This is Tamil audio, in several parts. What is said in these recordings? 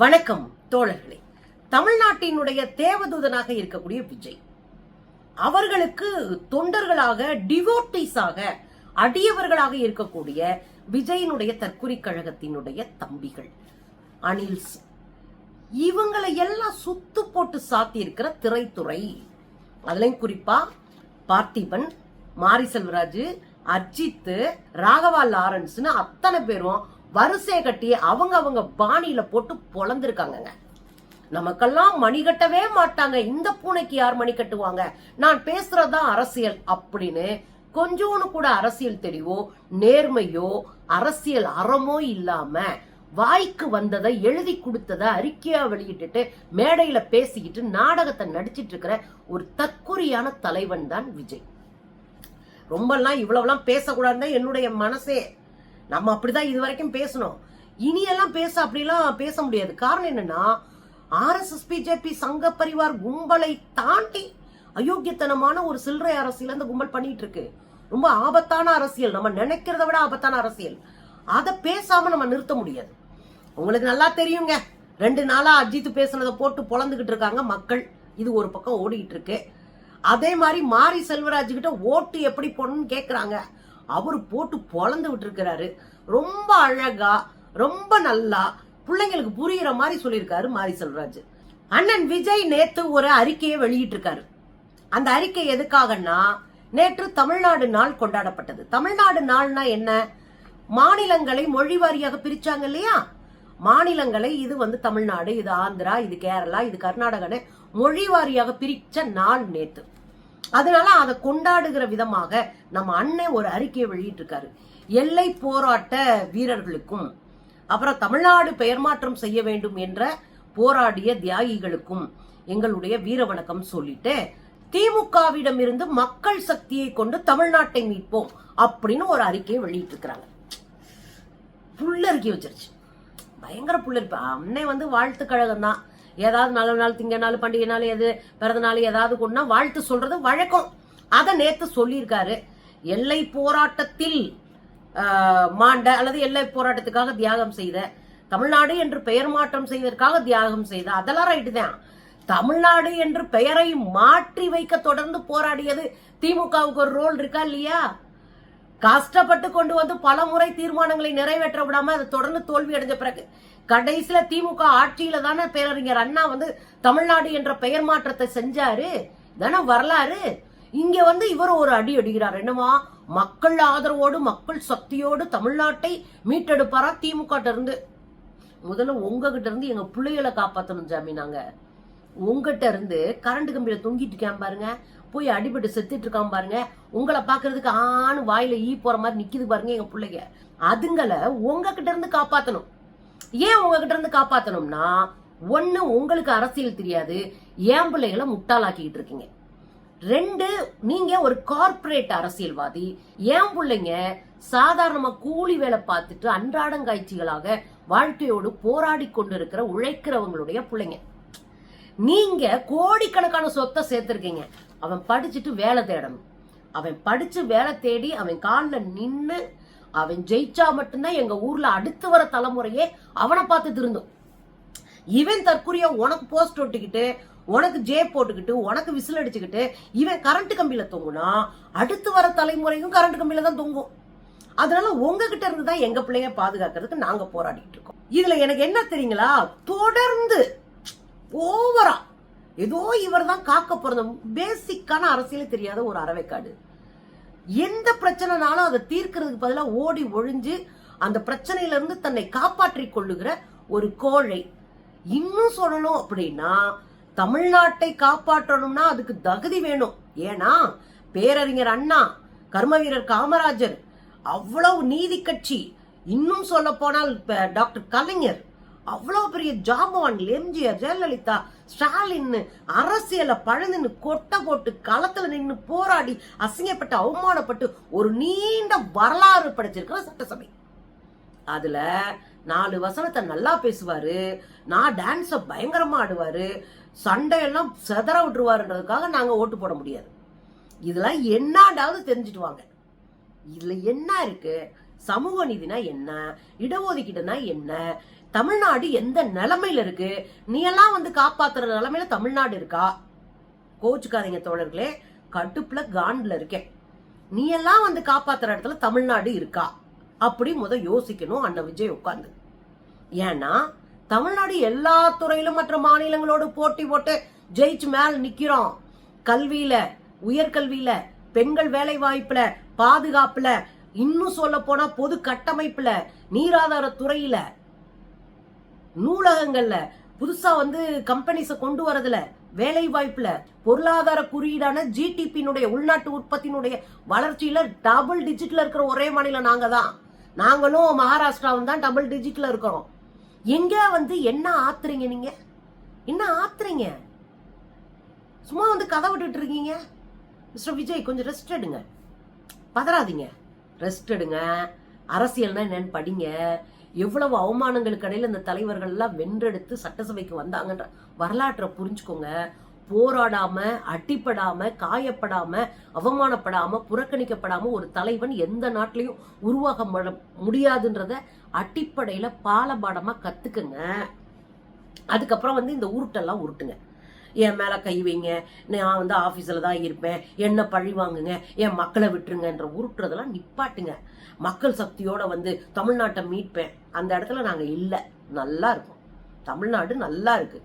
வணக்கம் தோழர்களே. தமிழ்நாட்டினுடைய தேவதூதனாக இருக்கக்கூடிய விஜய். அவர்களுக்கு தொண்டர்களாக டிவோட்டிஸாக அடியவர்களாக இருக்கக்கூடிய விஜயனுடைய தற்குறி கழகத்தினுடைய தம்பிகள் அனில் இவங்களை எல்லாம் சுத்து போட்டு சாத்தி இருக்கிற திரைத்துறை. அதுலயும் குறிப்பா பார்த்திபன் மாரி செல்வராஜ் அஜித் ராகவா லாரன்ஸ்னு அத்தனை பேரும் வரிசை கட்டி அவங்க அவங்க பாணியில போட்டு பொழந்திருக்காங்கங்க. நமக்கெல்லாம் மணி கட்டவே மாட்டாங்க. இந்த பூனைக்கு யார் மணி கட்டுவாங்க? நான் பேசுறதுதான் அரசியல் அப்படின்னு கொஞ்சோன்னு கூட அரசியல் தெளிவோ நேர்மையோ அரசியல் அறமோ இல்லாம வாய்க்கு வந்ததை எழுதி கொடுத்ததை அறிக்கையா வெளியிட்டுட்டு மேடையில பேசிக்கிட்டு நாடகத்தை நடிச்சிட்டு இருக்கிற ஒரு தற்குறியான தலைவன் தான் விஜய். ரொம்பலாம் இவ்வளவுலாம் பேசக்கூடாதுன்னு என்னுடைய மனசே நம்ம அப்படிதான் இது வரைக்கும் பேசணும். இனியெல்லாம் பேச அப்படிலாம் பேச முடியாது. காரணம் என்னன்னா ஆர்எஸ்எஸ் பிஜேபி சங்க பரிவார் கும்பலை தாண்டி அயோக்கியத்தனமான ஒரு சில்லறை அரசியல் அந்த கும்பல் பண்ணிட்டு இருக்கு ரொம்ப ஆபத்தான அரசியல். நம்ம நினைக்கிறத விட ஆபத்தான அரசியல். அதை பேசாம நம்ம நிறுத்த முடியாது. உங்களுக்கு நல்லா தெரியுங்க. ரெண்டு நாளா அஜித் பேசுனதை போட்டு பொழந்துகிட்டு இருக்காங்க மக்கள். இது ஒரு பக்கம் ஓடிக்கிட்டு இருக்கு அதே மாதிரி மாரி செல்வராஜ் கிட்ட ஓட்டு எப்படி போடணும்னு கேக்குறாங்க. அவர் போட்டு பொழந்து விட்டுருக்கிறாரு. ரொம்ப அழகா ரொம்ப நல்லா பிள்ளைங்களுக்கு புரியுற மாதிரி சொல்லியிருக்காரு மாரி செல்வராஜ் அண்ணன் விஜய் நேத்து ஒரு அறிக்கையை வெளியிட்டு இருக்காரு அந்த அறிக்கை எதுக்காகன்னா நேற்று தமிழ்நாடு நாள் கொண்டாடப்பட்டது. தமிழ்நாடு நாள்னா என்ன? மாநிலங்களை மொழி வாரியாக பிரிச்சாங்க இல்லையா? மாநிலங்களை இது வந்து தமிழ்நாடு இது ஆந்திரா இது கேரளா இது கர்நாடகன்னு மொழி வாரியாக பிரிச்ச நாள் நேற்று அதனால அதை கொண்டாடுகிற விதமாக நம்ம அண்ணன் ஒரு அறிக்கையை வெளியிட்டிருக்காரு. எல்லை போராட்ட வீரர்களுக்கும் அப்புறம் தமிழ்நாடு பெயர் மாற்றம் செய்ய வேண்டும் என்ற போராடிய தியாகிகளுக்கும் எங்களுடைய வீர வணக்கம் சொல்லிட்டு திமுகவிடம் இருந்து மக்கள் சக்தியை கொண்டு தமிழ்நாட்டை மீட்போம் அப்படின்னு ஒரு அறிக்கையை வெளியிட்டிருக்கிறாங்க. புல்லறிக்கை வச்சிருச்சு. பயங்கர புல்லரிப்பு. அன்னை வந்து வாழ்த்து கழகம் தான் ஏதாவது நல்ல நாள் திங்க நாள் பண்டிகை நாள் எது பிறந்த நாள் ஏதாவது கொண்டா வாழ்த்து சொல்றது வழக்கம். அதை நேத்து சொல்லியிருக்காரு. எல்லை போராட்டத்தில் மாண்ட அல்லது எல்லை போராட்டத்துக்காக தியாகம் செய்த தமிழ்நாடு என்று பெயர் மாற்றம் செய்வதற்காக தியாகம் செய்த அதெல்லாம் ரைட்டு தான். தமிழ்நாடு என்று பெயரை மாற்றி வைக்க தொடர்ந்து போராடியது திமுகவுக்கு ஒரு ரோல் இருக்கா இல்லையா? கஷ்டப்பட்டு கொண்டு வந்து பல முறை தீர்மானங்களை நிறைவேற்ற விடாம அது தொடர்ந்து தோல்வி அடைஞ்ச பிறகு கடைசியில திமுக ஆட்சியில தானே பேரறிஞர் அண்ணா வந்து தமிழ்நாடு என்ற பெயர் மாற்றத்தை செஞ்சாரு. தானே வரலாறு. இங்க வந்து இவர் ஒரு அடி அடிக்கிறார். என்னவா மக்கள் ஆதரவோடு மக்கள் சக்தியோடு தமிழ்நாட்டை மீட்டெடுப்பாரா திமுக இருந்து? முதல்ல உங்ககிட்ட இருந்து எங்க பிள்ளைகளை காப்பாத்தணும் ஜாமி நாங்க. உங்ககிட்ட இருந்து கரண்ட் கம்பியில தொங்கிட்டு இருக்கான் பாருங்க. போய் அடிபட்டு செத்துட்டு இருக்கான் பாருங்க. உங்களை பாக்குறதுக்கு ஆணு வாயில ஈ போற மாதிரி நிக்குது பாருங்க எங்க பிள்ளைங்க. அதுங்களை உங்ககிட்ட இருந்து காப்பாத்தணும். ஏன் உங்ககிட்ட இருந்து காப்பாத்தணும்னா ஒண்ணு உங்களுக்கு அரசியல் தெரியாது. ஏன் பிள்ளைகளை முட்டாளாக்கிட்டு இருக்கீங்க. ரெண்டு நீங்க ஒரு கார்ப்பரேட் அரசியல்வாதி. ஏன் பிள்ளைங்க சாதாரணமா கூலி வேலை பார்த்துட்டு அன்றாடங்காய்ச்சிகளாக வாழ்க்கையோடு போராடி கொண்டிருக்கிற உழைக்கிறவங்களுடைய பிள்ளைங்க. நீங்க கோடிக்கணக்கான சொத்தை சேர்த்துருக்கீங்க. அவன் படிச்சுட்டு வேலை தேடணும். அவன் படிச்சு வேலை தேடி அவன் காலில் நின்று அவன் ஜெயிச்சா மட்டும்தான் எங்க ஊர்ல அடுத்து வர தலைமுறையே அவனை பார்த்து திருந்தும். இவன் தற்குறியா உனக்கு போஸ்ட் ஒட்டிக்கிட்டு உனக்கு ஜே போட்டுக்கிட்டு உனக்கு விசில் அடிச்சுக்கிட்டு இவன் கரண்ட் கம்பியில தொங்குனா அடுத்து வர தலைமுறையும் கரண்ட் கம்பியில தான் தொங்கும். அதனால உங்ககிட்ட இருந்து தான் எங்க பிள்ளைய பாதுகாக்கிறதுக்கு நாங்க போராடிட்டு இருக்கோம். இதுல எனக்கு என்ன தெரியுங்களா? தொடர்ந்து ஓவரா. ஏதோ இவர் தான் காக்க பிறந்த பேசிக்கான அரசியலே தெரியாத ஒரு அறவைக்காடு. எந்த பிரச்சனைனாலும் அதை தீர்க்கிறதுக்கு பதிலாக ஓடி ஒழிஞ்சு அந்த பிரச்சனையில இருந்து தன்னை காப்பாற்றிக் கொள்ளுகிற ஒரு கோழை. இன்னும் சொல்லணும் அப்படின்னா தமிழ்நாட்டை காப்பாற்றணும்னா அதுக்கு தகுதி வேணும். ஏன்னா பேரறிஞர் அண்ணா கர்மவீரர் காமராஜர் அவ்வளவு நீதி கட்சி. இன்னும் சொல்ல போனால் டாக்டர் கலைஞர் அவ்வளோ பெரிய ஜாமான் எம்ஜிஆர் ஜெயலலிதா ஸ்டாலின் அரசியலை பழந்துன்னு கொட்டை போட்டு களத்தில் நின்று போராடி அசிங்கப்பட்டு அவமானப்பட்டு ஒரு நீண்ட வரலாறு படைச்சிருக்கிற சட்டசபை. அதுல நாலு வசனத்தை நல்லா பேசுவாரு. நான் டான்ஸை பயங்கரமா ஆடுவாரு. சண்டையெல்லாம் செதற விட்டுருவாருன்றதுக்காக நாங்க ஓட்டு போட முடியாது. இதெல்லாம் என்னண்டாவது தெரிஞ்சுட்டு வாங்க. இதுல என்ன இருக்கு? சமூக நீதினா என்ன? இடஒதுக்கீடுனா என்ன? தமிழ்நாடு எந்த நிலைமையில இருக்கு? நீ எல்லாம் வந்து காப்பாத்துற நிலைமையில தமிழ்நாடு இருக்கா? கோச்சுக்காதீங்க தோழர்களே கடுப்புல காண்டில் இருக்கேன். நீ எல்லாம் வந்து காப்பாத்துற இடத்துல தமிழ்நாடு இருக்கா? அப்படி முத யோசிக்கணும் அண்ணன் விஜய் உட்கார்ந்து. ஏன்னா தமிழ்நாடு எல்லா துறையிலும் மற்ற மாநிலங்களோடு போட்டி போட்டு ஜெயிச்சு மேல நிக்கிறோம். கல்வியில உயர்கல்வியில பெண்கள் வேலை வாய்ப்புல பாதுகாப்புல இன்னும் சொல்ல போனா பொது கட்டமைப்புல நீராதார துறையில நூலகங்கள்ல புதுசா வந்து கம்பெனிஸ கொண்டு வரதுல வேலை வாய்ப்புல பொருளாதார குறியீடான ஜிடிபியினுடைய உள்நாட்டு உற்பத்தியினுடைய வளர்ச்சியில டபுள் டிஜிட்ல இருக்கிற ஒரே மாநிலம் நாங்க தான் நாங்களும் மகாராஷ்டிராவும் தான் டபுள் டிஜிட்ல இருக்கிறோம். எங்க வந்து என்ன ஆத்துறீங்க நீங்க? என்ன ஆத்துறீங்க? சும்மா வந்து கதை விட்டுட்டு இருக்கீங்க? மிஸ்டர் விஜய் கொஞ்சம் ரெஸ்ட் எடுங்க. பதறாதீங்க. ரெஸ்ட் எடுங்க. அரசியல்னா என்னன்னு படிங்க. எவ்வளவு அவமானங்களுக்கு இடையில இந்த தலைவர்கள்லாம் வென்றெடுத்து சட்டசபைக்கு வந்தாங்கன்ற வரலாற்றை புரிஞ்சுக்கோங்க. போராடாம அட்டிப்படாம காயப்படாம அவமானப்படாம புறக்கணிக்கப்படாம ஒரு தலைவன் எந்த நாட்டிலையும் உருவாக முடியாதுன்றத அட்டிப்படையில பாலபாடமா கத்துக்குங்க. அதுக்கப்புறம் வந்து இந்த உருட்டெல்லாம் உருட்டுங்க. என் மேலே கை வைங்க. நான் வந்து ஆஃபீஸில் தான் இருப்பேன். என்ன பழி வாங்குங்க? என் மக்களை விட்டுருங்கன்ற உருட்டுறதெல்லாம் நிப்பாட்டுங்க. மக்கள் சக்தியோட வந்து தமிழ்நாட்டை மீட்பேன். அந்த இடத்துல நாங்கள் இல்லை. நல்லா இருக்கும். தமிழ்நாடு நல்லா இருக்கு.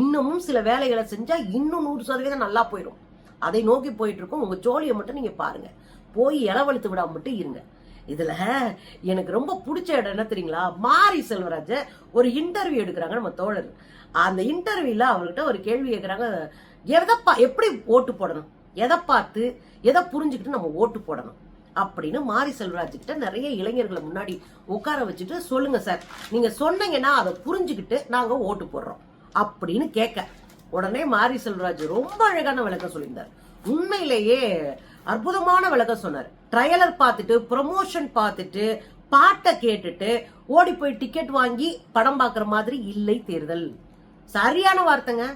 இன்னமும் சில வேலைகளை செஞ்சால் இன்னும் நூறு சதவீதம் நல்லா போயிடும் அதை நோக்கி போயிட்டு இருக்கோம். உங்கள் ஜோலியை மட்டும் நீங்கள் பாருங்கள் போய் இளவழுத்து விடாம மட்டும் இருங்க. இதுல எனக்கு ரொம்ப பிடிச்ச இடம் என்ன தெரியுங்களா? மாரி செல்வராஜ ஒரு இன்டர்வியூ எடுக்கிறாங்க நம்ம தோழர். அந்த இன்டர்வியூல அவர்கிட்ட ஒரு கேள்வி கேட்கறாங்க எதை எப்படி ஓட்டு போடணும்? எதை பார்த்து எதை புரிஞ்சுக்கிட்டு நம்ம ஓட்டு போடணும்? அப்படின்னு மாரி செல்வராஜ் கிட்ட நிறைய இளைஞர்களை முன்னாடி உட்கார வச்சுட்டு சொல்லுங்க சார். நீங்க சொன்னீங்கன்னா அதை புரிஞ்சுக்கிட்டு நாங்க ஓட்டு போடுறோம். அப்படின்னு கேட்க. உடனே மாரி செல்வராஜ் ரொம்ப அழகான விளக்கம் சொல்லியிருந்தார். உண்மையிலேயே அற்புதமான விளக்கம் சொன்னார். ட்ரையலர் பார்த்துட்டு ப்ரொமோஷன் பார்த்துட்டு பாட்டை கேட்டுட்டு ஓடி போய் டிக்கெட் வாங்கி படம் பார்க்குற மாதிரி இல்லை தேர்தல். சரியான வார்த்தைங்க.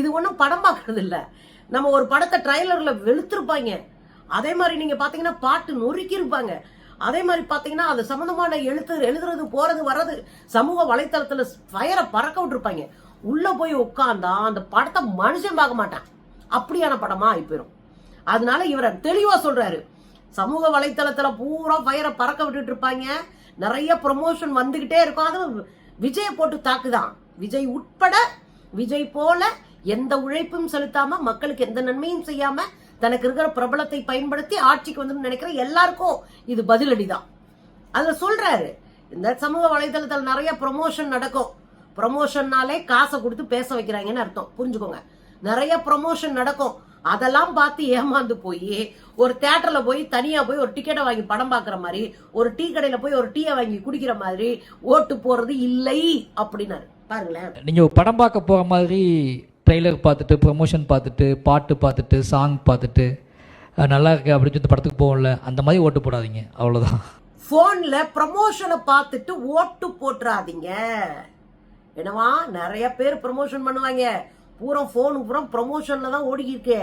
இது ஒன்றும் படம் பார்க்கறது இல்லை. நம்ம ஒரு படத்தை ட்ரைலரில் வெளுத்திருப்பாங்க. அதே மாதிரி நீங்கள் பார்த்தீங்கன்னா பாட்டு நொறுக்கி இருப்பாங்க அதே மாதிரி பார்த்தீங்கன்னா அது சம்மந்தமான எழுத்து எழுதுறது போகிறது வர்றது சமூக வலைத்தளத்தில் ஃபயரை பறக்க விட்டுருப்பாங்க. உள்ளே போய் உட்காந்தா அந்த படத்தை மனுஷன் பார்க்க மாட்டான். அப்படியான படமாக ஆகி போயிடும் அதனால இவரை தெளிவா சொல்றாரு. சமூக வலைத்தளத்துல பூரா ஃபயரை பறக்க விட்டுட்டு இருப்பாங்க. நிறைய ப்ரொமோஷன் வந்துகிட்டே இருக்கும். அது விஜய போட்டு தாக்குதான். விஜய் உட்பட விஜய் போல எந்த உழைப்பும் செலுத்தாம மக்களுக்கு எந்த நன்மையும் செய்யாம தனக்கு இருக்கிற பிரபலத்தை பயன்படுத்தி ஆட்சிக்கு வந்து நினைக்கிற எல்லாருக்கும் இது பதிலடிதான். அதுல சொல்றாரு இந்த சமூக வலைதளத்துல நிறைய ப்ரொமோஷன் நடக்கும். ப்ரொமோஷன்னாலே காசை கொடுத்து பேச வைக்கிறாங்கன்னு அர்த்தம். புரிஞ்சுக்கோங்க. நிறைய ப்ரொமோஷன் நடக்கும். அதெல்லாம் பார்த்து ஏமாந்து போய் ஒரு தியேட்டர்ல போய் தனியா போய் ஒரு டிக்கெட்டை வாங்கி படம் பார்க்குற மாதிரி ஒரு டீ கடையில போய் ஒரு டீயை வாங்கி குடிக்கிற மாதிரி ஓட்டு போறது இல்லை அப்படின்னாரு. பாருங்களேன். நீங்கள் படம் பார்க்க போகிற மாதிரி ட்ரெய்லர் பார்த்துட்டு ப்ரமோஷன் பார்த்துட்டு பாட்டு பார்த்துட்டு சாங் பார்த்துட்டு நல்லா இருக்கு அப்படின்னு சொல்லி படத்துக்கு போகல அந்த மாதிரி ஓட்டு போடாதீங்க அவ்வளோதான் போன்ல ப்ரமோஷனை பார்த்துட்டு ஓட்டு போட்டுறாதீங்க. என்னவா நிறைய பேர் ப்ரமோஷன் பண்ணுவாங்க. பூரா போன் பூரா ப்ரமோஷன்ல தான் ஓடிக்கிட்டு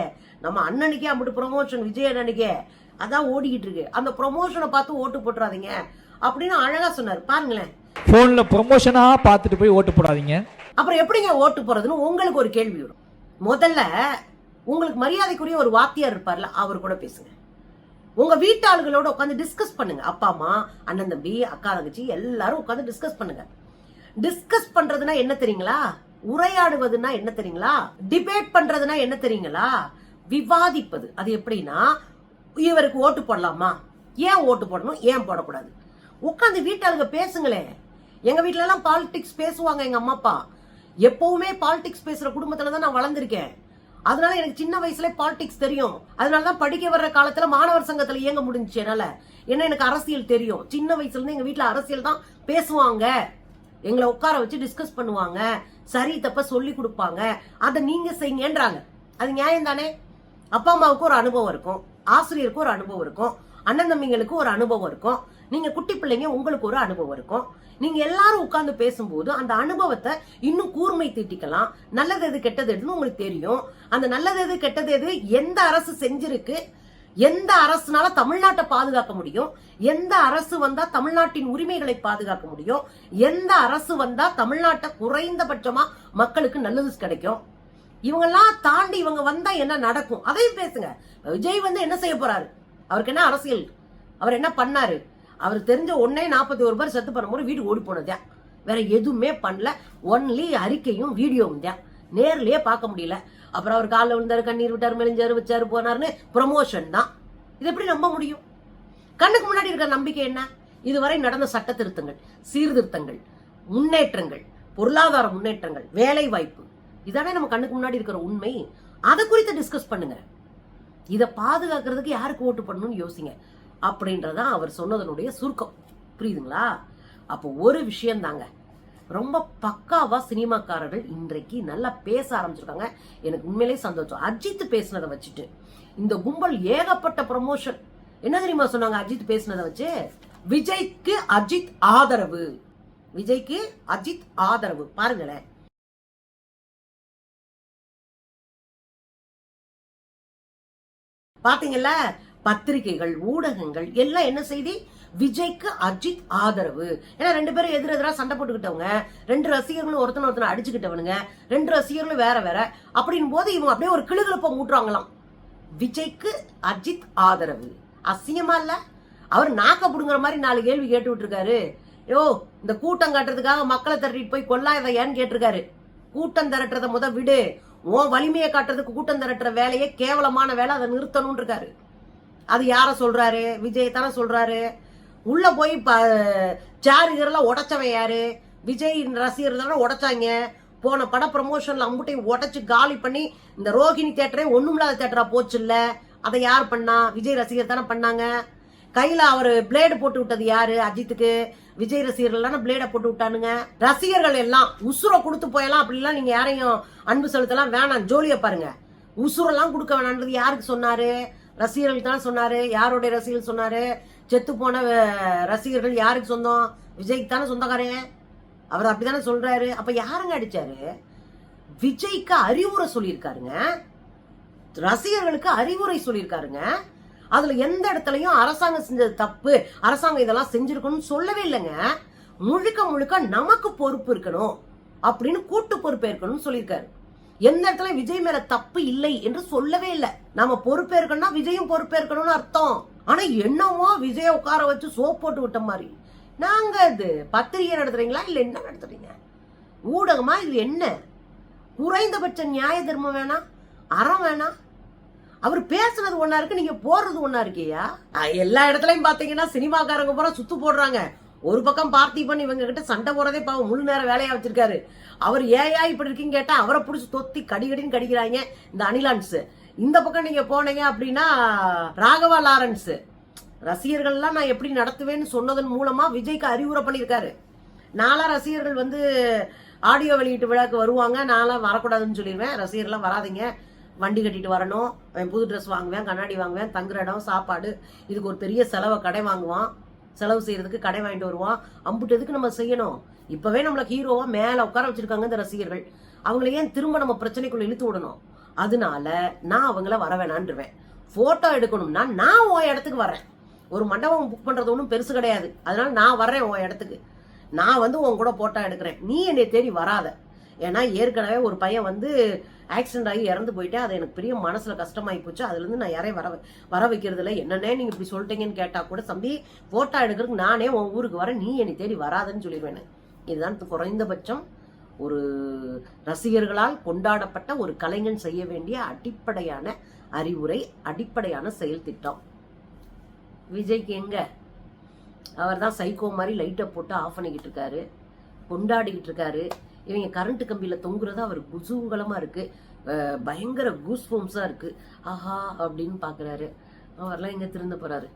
நம்ம அண்ணனுக்கே அப்படி ப்ரமோஷன் விஜய் அண்ணனுக்கே. அதான் ஓடிக்கிட்டு இருக்கு. அந்த ப்ரமோஷனை பார்த்து ஓட்டு போட்டுறாதீங்க. அப்படின்னு அழகா சொன்னார். பாருங்களேன். ஃபோனில் ப்ரொமோஷனாக பார்த்துட்டு போய் ஓட்டு போடாதீங்க. அப்புறம் எப்படிங்க ஓட்டு போறதுன்னு உங்களுக்கு ஒரு கேள்வி வரும். முதல்ல உங்களுக்கு மரியாதைக்குரிய ஒரு வாத்தியார் இருப்பார்ல அவர் கூட பேசுங்க. உங்க வீட்டாளுகளோட உட்காந்து டிஸ்கஸ் பண்ணுங்க. அப்பா அம்மா அண்ணன் தம்பி அக்கா தங்கச்சி எல்லாரும் உட்காந்து டிஸ்கஸ் பண்ணுங்க. டிஸ்கஸ் பண்றதுன்னா என்ன தெரியுங்களா? உரையாடுவதுன்னா என்ன தெரியுங்களா? டிபேட் பண்றதுன்னா என்ன தெரியுங்களா? விவாதிப்பது. அது எப்படின்னா இவருக்கு ஓட்டு போடலாமா? ஏன் ஓட்டு போடணும்? ஏன் போடக்கூடாது? உட்காந்து வீட்டாளுங்க பேசுங்களேன் எங்க வீட்ல எல்லாம் பாலிடிக்ஸ் பேசுவாங்க எங்க அம்மா அப்பா. எப்பவுமே பாலிடிக்ஸ் பேசுற குடும்பத்துல தான் நான் வளர்ந்துருக்கேன். அதனால எனக்கு சின்ன வயசுல பாலிடிக்ஸ் தெரியும். அதனால தான் படிக்க வர்ற காலத்துல மாணவர் சங்கத்துல இயங்க முடிஞ்சுச்சு என்னால. ஏன்னா எனக்கு அரசியல் தெரியும். சின்ன வயசுல இருந்து எங்க வீட்டுல அரசியல் தான் பேசுவாங்க. எங்களை உட்கார வச்சு டிஸ்கஸ் பண்ணுவாங்க. சரி தப்ப சொல்லி கொடுப்பாங்க. அதை நீங்க செய்யுங்கன்றாங்க. அது நியாயம் தானே? அப்பா அம்மாவுக்கு ஒரு அனுபவம் இருக்கும். ஆசிரியருக்கு ஒரு அனுபவம் இருக்கும். அண்ணன் தம்பிங்களுக்கு ஒரு அனுபவம் இருக்கும். நீங்க குட்டி பிள்ளைங்க உங்களுக்கு ஒரு அனுபவம் இருக்கும். நீங்க எல்லாரும் உட்கார்ந்து பேசும்போது அந்த அனுபவத்தை இன்னும் கூர்மை தீட்டிக்கலாம். நல்லது எது கெட்டது எதுன்னு உங்களுக்கு தெரியும். அந்த நல்லது எது கெட்டது எது எந்த அரசு செஞ்சிருக்கு எந்த அரசுனால தமிழ்நாட்டை பாதுகாக்க முடியும்? எந்த அரசு வந்தா தமிழ்நாட்டின் உரிமைகளை பாதுகாக்க முடியும்? எந்த அரசு வந்தா தமிழ்நாட்டை குறைந்தபட்சமா மக்களுக்கு நல்லது கிடைக்கும்? இவங்கெல்லாம் தாண்டி இவங்க வந்தா என்ன நடக்கும்? அதையும் பேசுங்க. விஜய் வந்து என்ன செய்ய போறாரு? அவருக்கு என்ன அரசியல்? அவர் என்ன பண்ணாரு? அவர் தெரிஞ்ச ஒன்னே நாற்பத்தி ஒரு பேர் செத்து பண்ணும்போது வீடு ஓடி போனதா? வேற எதுவுமே பண்ணல. ஒன்லி அறிக்கையும் வீடியோவும் தான். நேர்லயே பார்க்க முடியல. அப்புறம் அவர் காலில் விழுந்தாரு கண்ணீர் விட்டார் மெலிஞ்சார் வச்சார் போனாருன்னு ப்ரொமோஷன் தான். இது எப்படி நம்ப முடியும்? கண்ணுக்கு முன்னாடி இருக்கிற நம்பிக்கை என்ன? இதுவரை நடந்த சட்ட திருத்தங்கள் சீர்திருத்தங்கள் முன்னேற்றங்கள் பொருளாதார முன்னேற்றங்கள் வேலை வாய்ப்பு இதானே நம்ம கண்ணுக்கு முன்னாடி இருக்கிற உண்மை. அதை குறித்து டிஸ்கஸ் பண்ணுங்க. இதை பாதுகாக்கிறதுக்கு யாருக்கு ஓட்டு பண்ணணும்னு யோசிங்க. அப்படின்றதான் அவர் சொன்னதனுடைய சுருக்கம். புரியுதுங்களா? அப்போ ஒரு விஷயம் தாங்க ரொம்ப பக்காவாக சினிமாக்காரர்கள் இன்றைக்கு நல்லா பேச ஆரம்பிச்சிருக்காங்க. எனக்கு உண்மையிலே சந்தோஷம். அஜித் பேசினதை வச்சுட்டு. இந்த கும்பல் ஏகப்பட்ட ப்ரமோஷன் என்ன தெரியுமா சொன்னாங்க அஜித் பேசினதை வச்சு? விஜய்க்கு அஜித் ஆதரவு. விஜய்க்கு அஜித் ஆதரவு. பாருங்களேன். பாத்தீங்களா பத்திரிகைகள் ஊடகங்கள் எல்லாம் என்ன செய்தி? விஜய்க்கு அஜித் ஆதரவு. ஏன்னா ரெண்டு பேரும் எதிர் எதிராக சண்டை போட்டுக்கிட்டவங்க. ரெண்டு ரசிகர்களும் ஒருத்தன ஒருத்தனை அடிச்சுக்கிட்டவனுங்க. ரெண்டு ரசிகர்களும் வேற வேற. அப்படின் போது இவங்க அப்படியே ஒரு கிளுகிழப்ப மூட்டுறாங்களாம். விஜய்க்கு அஜித் ஆதரவு. அசிங்கமா இல்ல? அவர் நாக்க புடுங்குற மாதிரி நாலு கேள்வி கேட்டு விட்டுருக்காரு யோ இந்த கூட்டம் காட்டுறதுக்காக மக்களை திரட்டிட்டு போய் கொல்லாத ஏன்னு கேட்டிருக்காரு. கூட்டம் திரட்டுறத முத விடு. உன் வலிமையை காட்டுறதுக்கு கூட்டம் திரட்டுற வேலையே கேவலமான வேலை. அதை நிறுத்தணும்னு இருக்காரு அது யார சொல்றாரு? விஜய் தானே சொல்றாரு. உள்ள போய் சேர் இதெல்லாம் உடைச்சவன் யாரு? விஜய் ரசிகர் தானே உடைச்சாங்க. போன பட ப்ரமோஷன்ல அம்புட்டையும் உடைச்சு காலி பண்ணி இந்த ரோகிணி தேட்டரே ஒண்ணுமில்லாத தேட்டரா போச்சு இல்ல அதை யார் பண்ணா? விஜய் ரசிகர் தானே பண்ணாங்க. கையில அவர் பிளேடு போட்டு விட்டது யாரு? அஜித்துக்கு. விஜய் ரசிகர்கள் தானே பிளேட போட்டு விட்டானுங்க. ரசிகர்கள் எல்லாம் உசுரை கொடுத்து போயலாம் அப்படிலாம் நீங்க யாரையும் அன்பு செலுத்தலாம் வேணாம். ஜோலியை பாருங்க. உசுரெல்லாம் கொடுக்க வேணான்றது யாருக்கு சொன்னாரு? ரசிகர்கள் தான் சொன்னாரு. யாருடைய ரசிகர்கள் சொன்னாரு? செத்து போன ரசிகர்கள் யாருக்கு சொந்தம்? விஜய்க்கு தானே சொந்தக்காரன் அவர் அப்படிதானே சொல்றாரு. அப்ப யாருங்க அடிச்சாரு? விஜய்க்கு அறிவுரை சொல்லியிருக்காருங்க. ரசிகர்களுக்கு அறிவுரை சொல்லியிருக்காருங்க. அதுல எந்த இடத்துலயும் அரசாங்கம் செஞ்சது தப்பு. அரசாங்கம் இதெல்லாம் செஞ்சிருக்கணும்னு சொல்லவே இல்லைங்க. முழுக்க முழுக்க நமக்கு பொறுப்பு இருக்கணும் அப்படின்னு கூட்டு பொறுப்பேற்கணும்னு சொல்லியிருக்காரு. எந்த இடத்துல விஜய் மேல தப்பு இல்லை என்று சொல்லவே இல்லை. நாம பொறுப்பேற்கணும்னா விஜயும் பொறுப்பேற்கணும்னு அர்த்தம். ஆனா என்னமோ விஜய உட்கார வச்சு சோப் போட்டு விட்ட மாதிரி. நாங்க இது பத்திரிகை நடத்துறீங்களா இல்ல என்ன நடத்துறீங்க? ஊடகமா இது என்ன? குறைந்தபட்ச நியாய தர்மம் வேணாம் அறம் வேணாம் அவர் பேசுனது ஒண்ணா இருக்கு நீங்க போடுறது ஒண்ணா இருக்கியா? எல்லா இடத்துலயும் பாத்தீங்கன்னா சினிமாக்காரங்க பூரா சுத்து போடுறாங்க. ஒரு பக்கம் பார்த்திபன் இவங்க கிட்ட சண்டை போறதே பாவம் முழு நேரம் வேலையா வச்சிருக்காரு. அவர் ஏயா இப்படி இருக்கீங்க கேட்டா அவரை புடிச்சு தொத்தி கடிகடின்னு கடிக்கிறாங்க இந்த அனிலான்ஸ் இந்த பக்கம் நீங்க போனீங்க அப்படின்னா ராகவா லாரன்ஸ். ரசிகர்கள்லாம் நான் எப்படி நடத்துவேன்னு சொன்னதன் மூலமா விஜய்க்கு அறிவுரை பண்ணியிருக்காரு. நாளா ரசிகர்கள் வந்து ஆடியோ வெளியீட்டு விழாக்கு வருவாங்க. நான்லாம் வரக்கூடாதுன்னு சொல்லிடுவேன். ரசிகர்லாம் வராதீங்க. வண்டி கட்டிட்டு வரணும். அவன் புது ட்ரெஸ் வாங்குவேன் கண்ணாடி வாங்குவேன் தங்குற இடம் சாப்பாடு. இதுக்கு ஒரு பெரிய செலவை கடை வாங்குவான். செலவு செய்யறதுக்கு கடை வாங்கிட்டு வருவான். அம்புட்டு எதுக்கு நம்ம செய்யணும்? இப்பவே நம்மளை ஹீரோவா மேலே உட்கார வச்சிருக்காங்க இந்த ரசிகர்கள். அவங்கள ஏன் திரும்ப நம்ம பிரச்சனைக்குள்ள இழுத்து விடணும்? அதனால நான் அவங்கள வர வேணான்றுவேன். ஃபோட்டோ எடுக்கணும்னா நான் உன் இடத்துக்கு வரேன். ஒரு மண்டபம் புக் பண்ணுறது ஒன்றும் பெருசு கிடையாது. அதனால நான் வர்றேன் உன் இடத்துக்கு. நான் வந்து உன் கூட ஃபோட்டோ எடுக்கிறேன். நீ என்னை தேடி வராத. ஏன்னா ஏற்கனவே ஒரு பையன் வந்து ஆக்சிடென்ட் ஆகி இறந்து போயிட்டேன் அது எனக்கு பெரிய மனசில் கஷ்டமாயி போச்சு. அதுலேருந்து நான் யாரையும் வர வ- வர வைக்கிறது இல்லை. என்னன்னே இப்படி சொல்லிட்டீங்கன்னு கேட்டால் கூட தம்பி ஃபோட்டோ எடுக்கிறதுக்கு நானே உன் ஊருக்கு வரேன். நீ என்னை தேடி வராதன்னு சொல்லிடுவேன். இதுதான் குறைந்தபட்சம் ஒரு ரசிகர்களால் கொண்டாடப்பட்ட ஒரு கலைஞன் செய்ய வேண்டிய அடிப்படையான அறிவுரை அடிப்படையான செயல் திட்டம். விஜய்க்கு எங்க? அவர் தான் சைக்கோ மாதிரி லைட்டை போட்டு ஆஃப் பண்ணிக்கிட்டு இருக்காரு. கொண்டாடிக்கிட்டு இருக்காரு. இவங்க கரண்ட் கம்பியில் தொங்குறது அவர் குசூகலமா இருக்கு. பயங்கர கூஸ் இருக்கு. ஆஹா அப்படின்னு பார்க்குறாரு அவர்லாம் இங்கே திருந்த போகிறாரு